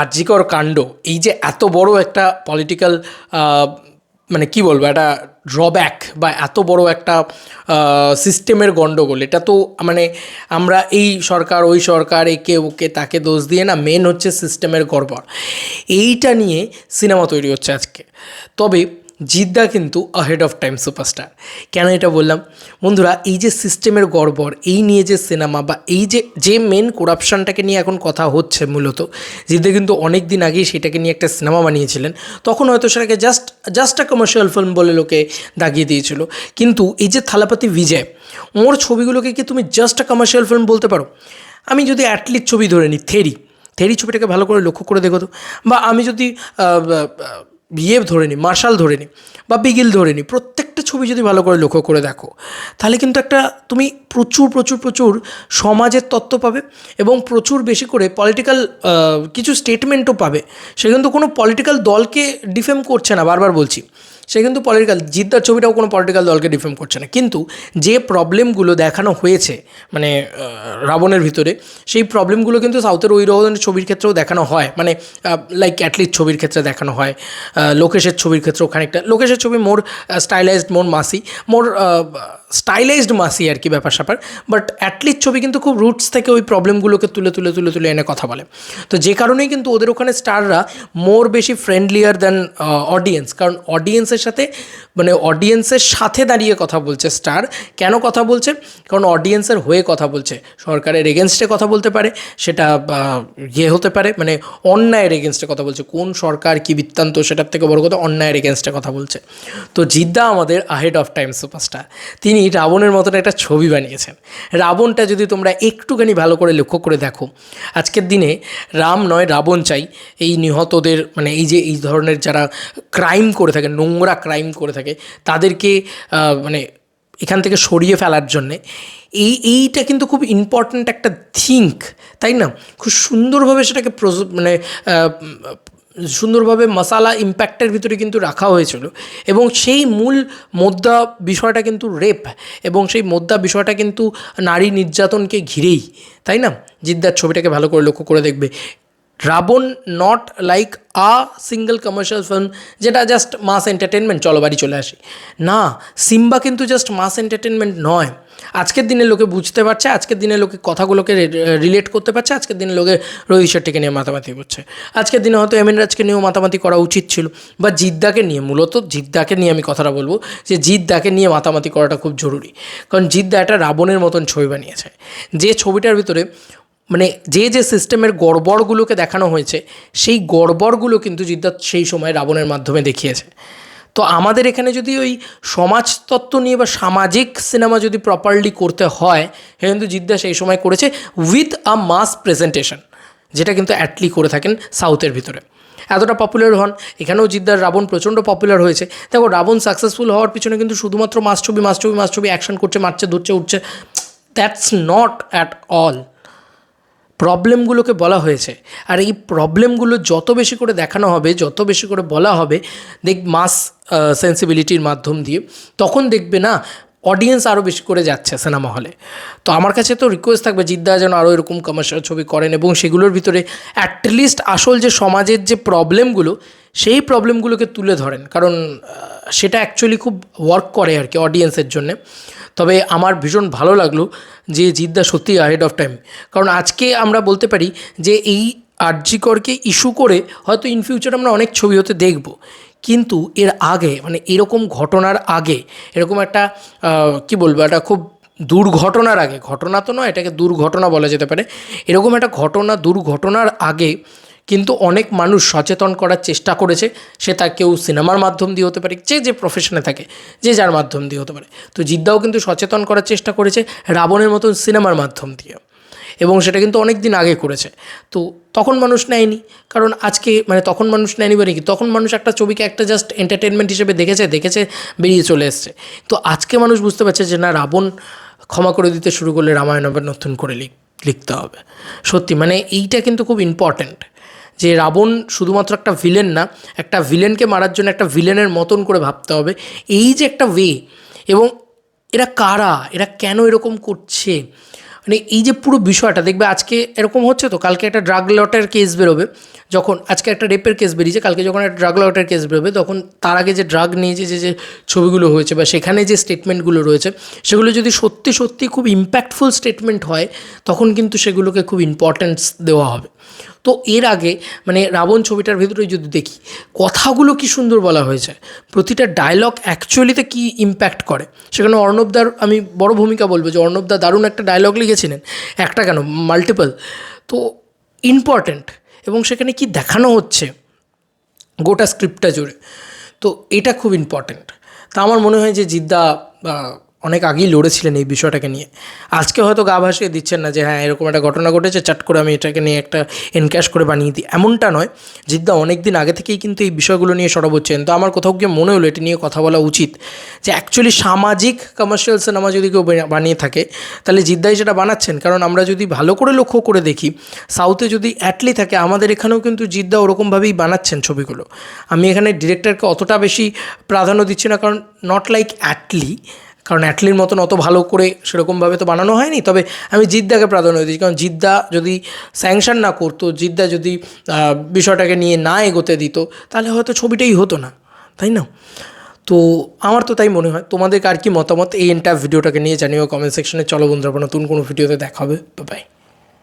আর্যিকর কাণ্ড, এই যে এত বড় একটা পলিটিক্যাল মানে কি বলব, একটা ড্রব্যাক বা এত বড় একটা সিস্টেমের গণ্ডগোল এটা তো মানে আমরা এই সরকার, ওই সরকার, একে ওকে, তাকে দোষ দিয়ে না মেন হচ্ছে সিস্টেমের গড়বড়। এইটা নিয়ে সিনেমা তৈরি হচ্ছে আজকে। তবে জিদ্দা কিন্তু আহেড অফ টাইম সুপারস্টার কেন এটা বললাম? বন্ধুরা, এই যে সিস্টেমের গড়বড়, এই নিয়ে যে সিনেমা বা এই যে যে মেন করাপশানটাকে নিয়ে এখন কথা হচ্ছে মূলত, জিদ্দা কিন্তু অনেক দিন আগেই সেটাকে নিয়ে একটা সিনেমা বানিয়েছিলেন। তখন হয়তো সেটাকে just just a commercial film বলে লোকে দাগিয়ে দিয়েছিল। কিন্তু এই যে থালাপাতি বিজয়, ওর ছবিগুলোকে কি তুমি জাস্ট আ কমার্শিয়াল ফিল্ম বলতে পারো? আমি যদি অ্যাটলিক ছবি ধরে নিই থেরি থেরি ছবিটাকে ভালো করে লক্ষ্য করে দেখো তো। বা আমি যদি বিয়ে ধরে নিই মার্শাল ধরে নিই বা বিগিল ধরে নিই প্রত্যেকটা ছবি যদি ভালো করে লক্ষ্য করে দেখো, তাহলে কিন্তু একটা তুমি প্রচুর প্রচুর প্রচুর সমাজের তত্ত্ব পাবে এবং প্রচুর বেশি করে পলিটিক্যাল কিছু স্টেটমেন্টও পাবে। সে কিন্তু কোনো পলিটিক্যাল দলকে ডিফেম করছে না, বারবার বলছি। সে কিন্তু পলিটিক্যাল জিদ্দার ছবিটাও কোনো পলিটিক্যাল দলকে ডিফেম করছে না। কিন্তু যে প্রবলেমগুলো দেখানো হয়েছে মানে রাবণের ভিতরে, সেই প্রবলেমগুলো কিন্তু সাউথের ওই ধরনের ছবির ক্ষেত্রেও দেখানো হয়। মানে লাইক অ্যাটলিস্ট ছবির ক্ষেত্রে দেখানো হয় লোকেশের ছবির ক্ষেত্রেও খানিকটা লোকেশের ছবি মোর স্টাইলাইজড মোর মাসি মোর স্টাইলাইজড মাসি আর কি ব্যাপার স্যাপার বাট অ্যাটলিস্ট ছবি কিন্তু খুব রুটস থেকে ওই প্রবলেমগুলোকে তুলে তুলে তুলে তুলে এনে কথা বলে। তো যে কারণেই কিন্তু ওদের ওখানে স্টাররা মোর বেশি ফ্রেন্ডলিয়ার দ্যান অডিয়েন্স কারণ অডিয়েন্সের সাথে মানে অডিয়েন্সের সাথে দাঁড়িয়ে কথা বলছে স্টার কেন কথা বলছে? কারণ অডিয়েন্সের হয়ে কথা বলছে। সরকারের এগেনস্টে কথা বলতে পারে, সেটা ইয়ে হতে পারে মানে অন্যায়ের এগেনস্টে কথা বলছে। কোন সরকার কি বৃত্তান্ত, সেটার থেকে বড় কথা, অন্যায়ের এগেনস্টে কথা বলছে। তো জিদ্দা আমাদের আহেড অফ টাইম সুপারস্টার তিনি রাবণের মতন একটা ছবি বানিয়েছেন। রাবণটা যদি তোমরা একটুখানি ভালো করে লক্ষ্য করে দেখো, আজকের দিনে রাম নয়, রাবণ চাই, এই নিহতদের মানে এই যে এই ধরনের যারা ক্রাইম করে থাকে, নোংরা ক্রাইম করে থাকে, তাদেরকে মানে এখান থেকে সরিয়ে ফেলার জন্যে, এই, এইটা কিন্তু খুব ইম্পর্ট্যান্ট একটা থিঙ্ক তাই না? খুব সুন্দরভাবে সেটাকে মানে সুন্দরভাবে মশালা ইম্প্যাক্টের ভিতরে কিন্তু রাখা হয়েছিল। এবং সেই মূল মোদ্দা বিষয়টা কিন্তু রেপ এবং সেই মোদ্দা বিষয়টা কিন্তু নারী নির্যাতনকে ঘিরেই, তাই না? জিদ্দার ছবিটাকে ভালো করে লক্ষ্য করে দেখবে। Raavan not like a single commercial film যেটা জাস্ট মাস এন্টারটেনমেন্ট চলো বাড়ি চলে আসি। না, সিম্বা কিন্তু জাস্ট মাস এন্টারটেনমেন্ট নয়। আজকের দিনে লোকে বুঝতে পারছে, আজকের দিনে লোকে কথাগুলোকে রিলেট করতে পারছে, আজকের দিনে লোকে রোহিত শেট্টিকে নিয়ে মাতামাতি করছে। আজকের দিনে হয়তো এমিন রাজকে নিয়েও মাতামাতি করা উচিত ছিল, বা জিদ্দাকে নিয়ে, মূলত জিদ্দাকে নিয়ে আমি কথাটা বলব, যে জিদ্দাকে নিয়ে মাতামাতি করাটা খুব জরুরি। কারণ জিদ্দা একটা রাবণের মতন ছবি বানিয়েছে। যে ছবিটার ভিতরে মানে যে যে সিস্টেমের গড়বড়গুলোকে দেখানো হয়েছে, সেই গড়বড়গুলো কিন্তু জিদ্দাত সেই সময় রাবণের মাধ্যমে দেখিয়েছে। তো আমাদের এখানে যদি ওই সমাজতত্ত্ব নিয়ে বা সামাজিক সিনেমা যদি প্রপারলি করতে হয় সে কিন্তু জিদ্দা সেই সময় করেছে উইথ আ মাস প্রেজেন্টেশন যেটা কিন্তু অ্যাটলি করে থাকেন সাউথের ভিতরে। এতটা পপুলার হন, এখানেও জিদ্দার রাবণ প্রচণ্ড পপুলার হয়েছে। দেখো, রাবণ সাকসেসফুল হওয়ার পিছনে কিন্তু শুধুমাত্র মাস ছবি মাস ছবি মাস ছবি অ্যাকশন করছে, মারছে, ধরছে, উঠছে দ্যাটস নট অ্যাট অল প্রবলেমগুলোকে বলা হয়েছে। আর এই প্রবলেমগুলো যত বেশি করে দেখানো হবে, যত বেশি করে বলা হবে, দেখ, মাস সেন্সিবিলিটির মাধ্যম দিয়ে, তখন দেখবে না অডিয়েন্স আরও বেশি করে যাচ্ছে সিনেমা হলে। তো আমার কাছে তো রিকোয়েস্ট থাকবে জিদ্দা যেন আরও এরকম কমার্শিয়াল ছবি করেন এবং সেগুলোর ভিতরে অ্যাটলিস্ট আসল যে সমাজের যে প্রবলেমগুলো সেই প্রবলেমগুলোকে তুলে ধরেন। কারণ সেটা অ্যাকচুয়ালি খুব ওয়ার্ক করে আর কি অডিয়েন্সের জন্যে। তবে আমার ভীষণ ভালো লাগল যে জিদ্দা সত্যি আহেড অফ টাইম কারণ আজকে আমরা বলতে পারি যে এই আর্যিকরকে ইস্যু করে হয়তো ইন ফিউচার আমরা অনেক ছবি হতে দেখব। কিন্তু এর আগে মানে এরকম ঘটনার আগে, এরকম একটা কি বলব, একটা খুব দুর্ঘটনার আগে, ঘটনা তো নয়, এটাকে দুর্ঘটনা বলা যেতে পারে, এরকম একটা ঘটনা, দুর্ঘটনার আগে কিন্তু অনেক মানুষ সচেতন করার চেষ্টা করেছে, সে তা কেউ সিনেমার মাধ্যম দিয়ে হতে পারে, যে যে প্রফেশনে থাকে, যে যার মাধ্যম দিয়ে হতে পারে। তো জিদ্দাও কিন্তু সচেতন করার চেষ্টা করেছে, রাবণের মতন সিনেমার মাধ্যম দিয়ে। এবং সেটা কিন্তু অনেক দিন আগে করেছে। তো তখন মানুষ নেয়নি। কারণ আজকে মানে তখন মানুষ নেয়নি কি? তখন মানুষ একটা ছবিকে একটা জাস্ট এন্টারটেনমেন্ট হিসেবে দেখেছে দেখেছে, বেরিয়ে চলে এসছে। তো আজকে মানুষ বুঝতে পারছে যে না, রাবণ ক্ষমা করে দিতে শুরু করলে রামায়ণ আবার নতুন করে লিখ লিখতে হবে। সত্যি মানে এইটা কিন্তু খুব ইম্পর্ট্যান্ট যে রাবণ শুধুমাত্র একটা ভিলেন না, একটা ভিলেনকে মারার জন্য একটা ভিলেনের মতন করে ভাবতে হবে। এই যে একটা ওয়ে এবং এরা কারা? এরা কেন এরকম করছে? মানে এই যে পুরো বিষয়টা, দেখবে আজকে এরকম হচ্ছে তো, কালকে একটা ড্রাগ লটের কেস বেরোবে, যখন আজকে একটা রেপের কেস বেরিয়েছে, কালকে যখন একটা ড্রাগ লটের কেস বেরোবে, তখন তার আগে যে ড্রাগ নিয়ে যে যে ছবিগুলো হয়েছে বা সেখানে যে স্টেটমেন্টগুলো রয়েছে, সেগুলো যদি সত্যি সত্যি খুব ইম্প্যাক্টফুল স্টেটমেন্ট হয়, তখন কিন্তু সেগুলোকে খুব ইম্পর্টেন্স দেওয়া হবে। তো এর আগে মানে রাবণ ছবিটার ভিতরে যদি দেখি, কথাগুলো কি সুন্দর বলা হয়েছে। প্রতিটা ডায়লগ অ্যাকচুয়ালিতে কি ইম্প্যাক্ট করে? সেখানে অর্ণবদার আমি বড় ভূমিকা বলব যে অর্ণবদা দারুণ একটা ডায়লগ লিখেছিলেন। একটা কেন? মাল্টিপল তো ইম্পর্ট্যান্ট এবং সেখানে কি দেখানো হচ্ছে? গোটা স্ক্রিপ্টটা জুড়ে। তো এটা খুব ইম্পর্ট্যান্ট তা আমার মনে হয় যে জিদ্দা অনেক আগেই লড়েছিলেন এই বিষয়টাকে নিয়ে। আজকে হয়তো গা ভাসিয়ে দিচ্ছেন না যে হ্যাঁ এরকম একটা ঘটনা ঘটেছে, চাট করে আমি এটাকে নিয়ে একটা এনক্যাশ করে বানিয়ে দিই। এমনটা নয়, জিদ্দা অনেক দিন আগে থেকেই কিন্তু এই বিষয়গুলো নিয়ে সরব হচ্ছেন তো আমার কোথাও গিয়ে মনে হলো এটি নিয়ে কথা বলা উচিত যে অ্যাকচুয়ালি সামাজিক কমার্শিয়াল সিনেমা যদি কেউ বানিয়ে থাকে, তাহলে জিদ্দাই সেটা বানাচ্ছেন। কারণ আমরা যদি ভালো করে লক্ষ্য করে দেখি সাউথে যদি অ্যাটলি থাকে, আমাদের এখানেও কিন্তু জিদ্দা ওরকমভাবেই বানাচ্ছেন ছবিগুলো। আমি এখানে ডিরেক্টরকে অতটা বেশি প্রাধান্য দিচ্ছি না, কারণ নট লাইক অ্যাটলি কারণ অ্যাটলির মতন অত ভালো করে সেরকমভাবে তো বানানো হয়নি। তবে আমি জিদ্দাকে প্রাধান্য দিচ্ছি কারণ জিদ্দা যদি স্যাংশন না করতো, জিদ্দা যদি বিষয়টাকে নিয়ে না এগোতে দিত, তাহলে হয়তো ছবিটাই হতো না, তাই না? তো আমার তো তাই মনে হয়। তোমাদের আর কি মতামত? এই এন্টার ভিডিওটাকে নিয়ে জানিও কমেন্ট সেকশনে চলো বন্ধুরা নতুন কোনো ভিডিওতে দেখাবে বাই